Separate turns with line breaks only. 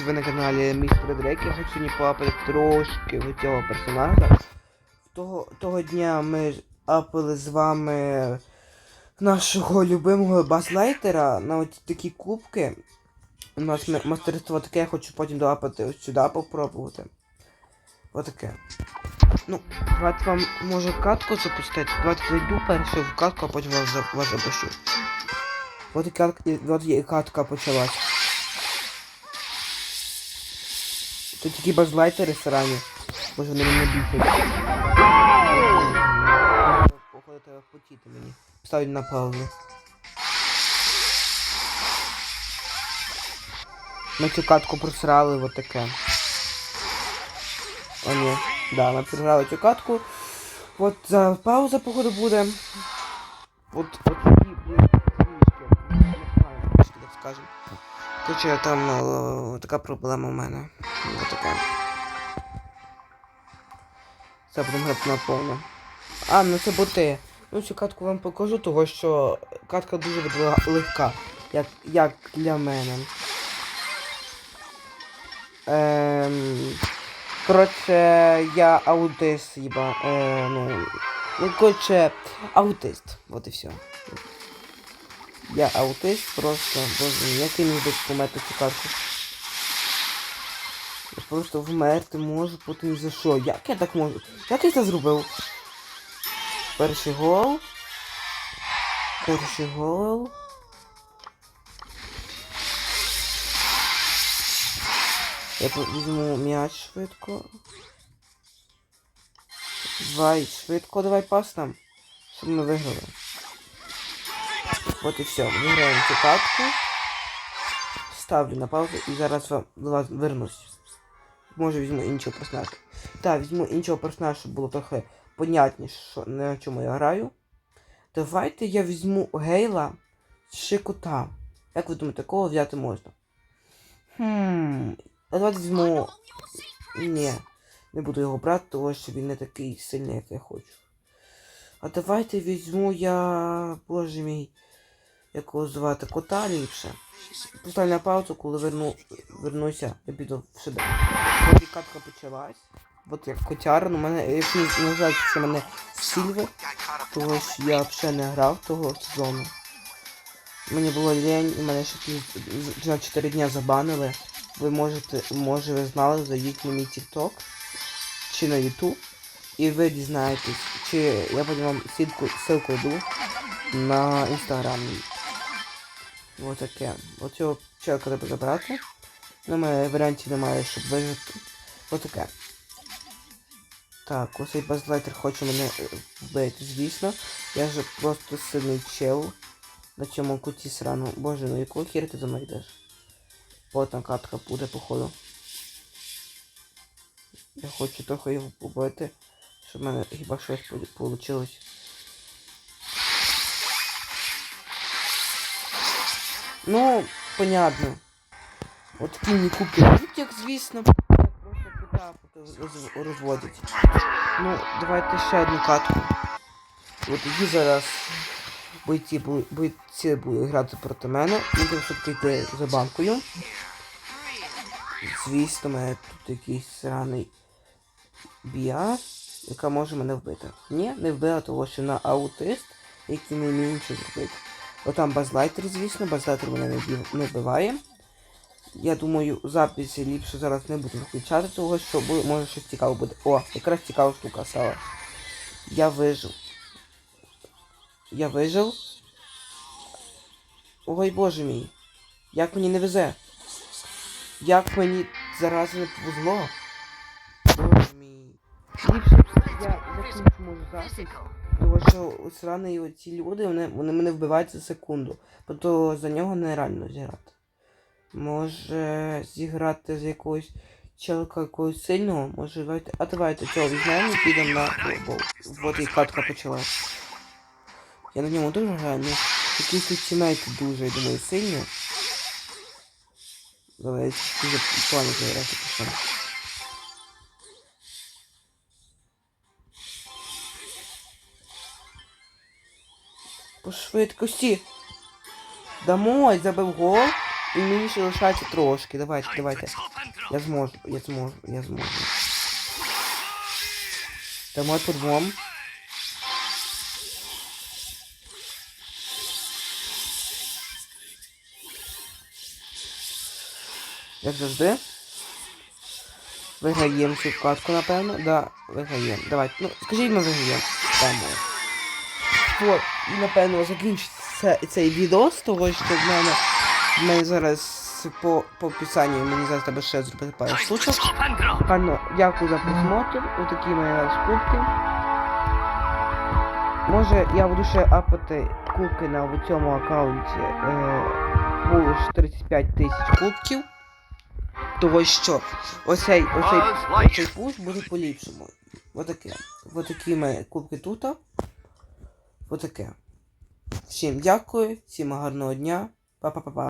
це ви на каналі Містер Дрейк. Я хочу сьогодні поапати трошки цього персонажа. Того, того дня ми ж апали з вами нашого любимого Базлайтера на оці такі кубки. У нас мастерство таке, я хочу потім доапати ось сюди попробувати. Отаке. Ну, давайте вам може катку запустити. Давайте зайду перше в катку, а потім вас, вас запущу. От і катка, от і катка почалась. Тут тільки базлайтери срані. Може вони мене бігають. Походу треба потіти мені. Ставлю на паузу. Ми цю катку просрали вот таке. О, ні. Да, ми просрали цю катку. От за пауза, походу, буде. От, от такі. Трішки, так скажемо. Короче, там е, така проблема у мене. Така. Це будемо грати на. А, ну це боти. Ну цю катку вам покажу, того що катка дуже легка, як, як для мене. Ем, коротше, я аутист, їба. Е, ну, ну, коротше, аутист. Вот і все. Я аутист, просто, боже, як я міг би померти цю карту. Я просто вмерти можу, потім за що? Як я так можу? Як я це зробив? Перший гол. Перший гол. Я візьму м'яч швидко. Давай, швидко, давай пас нам. Щоб ми виграли. От і все, виграємо цю катку. Ставлю на паузу і зараз вам до вас вернусь. Може візьму іншого персонажа. Так, візьму іншого персонажа, щоб було трохи понятніше, на чому я граю. Давайте я візьму Гейла з Шикота. Як ви думаєте, кого взяти можна? Хм. А давайте візьму. Ні. Не буду його брати, тому що він не такий сильний, як я хочу. А давайте візьму я. Боже мій. Як його звати? Кота ліпше. Поставлю на паузу, коли верну, вернуся, я піду в сюди. От катка почалась. От як котяра, ну мене, як не, жаль, що мене Сільвер, того що я взагалі не грав того сезону. Мені було лень, і мене ще на 4 дня забанили. Ви можете, може ви знали, зайдіть на мій TikTok чи на YouTube. І ви дізнаєтесь, чи я потім вам ссылку, ссылку йду на інстаграм. Мій. Ось таке. Оцього чоловіка треба забрати. Ну, мене варіантів немає, щоб вижити. Ось таке. Так, ось цей базлайтер хоче мене е, вбити, звісно. Я же просто сильний чел на цьому куті срану. Боже, ну якого хіра ти за мною йдеш? От там катка буде, походу. Я хочу трохи його побити, щоб в мене хіба щось вийшло. Ну, понятно. От такі кубки дають, як звісно. Просто роз- розводять. Ну, давайте ще одну катку. От її зараз бойці, будуть грати проти мене. Треба швидко йти за банкою. Звісно, мене тут якийсь сраний біа, яка може мене вбити. Ні, не вбила, того що вона аутист, який не вміє нічого зробити. Отам базлайтер, звісно, базлайтер мене не, вбив- вбиває. Я думаю, записи ліпше зараз не буду включати, того що може щось цікаве буде. О, якраз цікава штука стала. Я вижив. Я вижив. Ой боже мій. Як мені не везе. Як мені зараз не повезло. Боже мій. Ліпше я закінчу може запис. Тому що срані оці люди, вони, вони мене вбивають за секунду. Тобто за нього нереально зіграти. Може зіграти з якогось челка якогось сильного, може давайте. А давайте цього візьмемо і підемо на футбол. Вот і катка почалась. Я на ньому дуже граю, ну якісь тут тімейти дуже, я думаю, сильні. Давай дуже плану зіграти пішов. По швидкості. Домой, забив гол. І мені ще лишається трошки. Давайте, давайте. Я зможу, я зможу, я зможу. Дамо по двом. Як завжди. Виграємо цю катку, напевно. Да, виграємо. Давайте. Ну, скажіть, ми виграємо. Дамо. Вот, і напевно закінчиться цей відео з того, що в мене, в мене зараз по, по описанню мені зараз треба ще зробити пару штучок. Гарно, дякую за просмотр. Отакі мої зараз кубки. Може я буду ще апати кубки на цьому аккаунті. Е, було ж 35 тисяч кубків. Того що оцей, оцей, оцей пуш буде поліпшимо. Отаке. Отакі мої кубки тут. Отаке. Всім дякую, всім гарного дня. Па-па-па-па.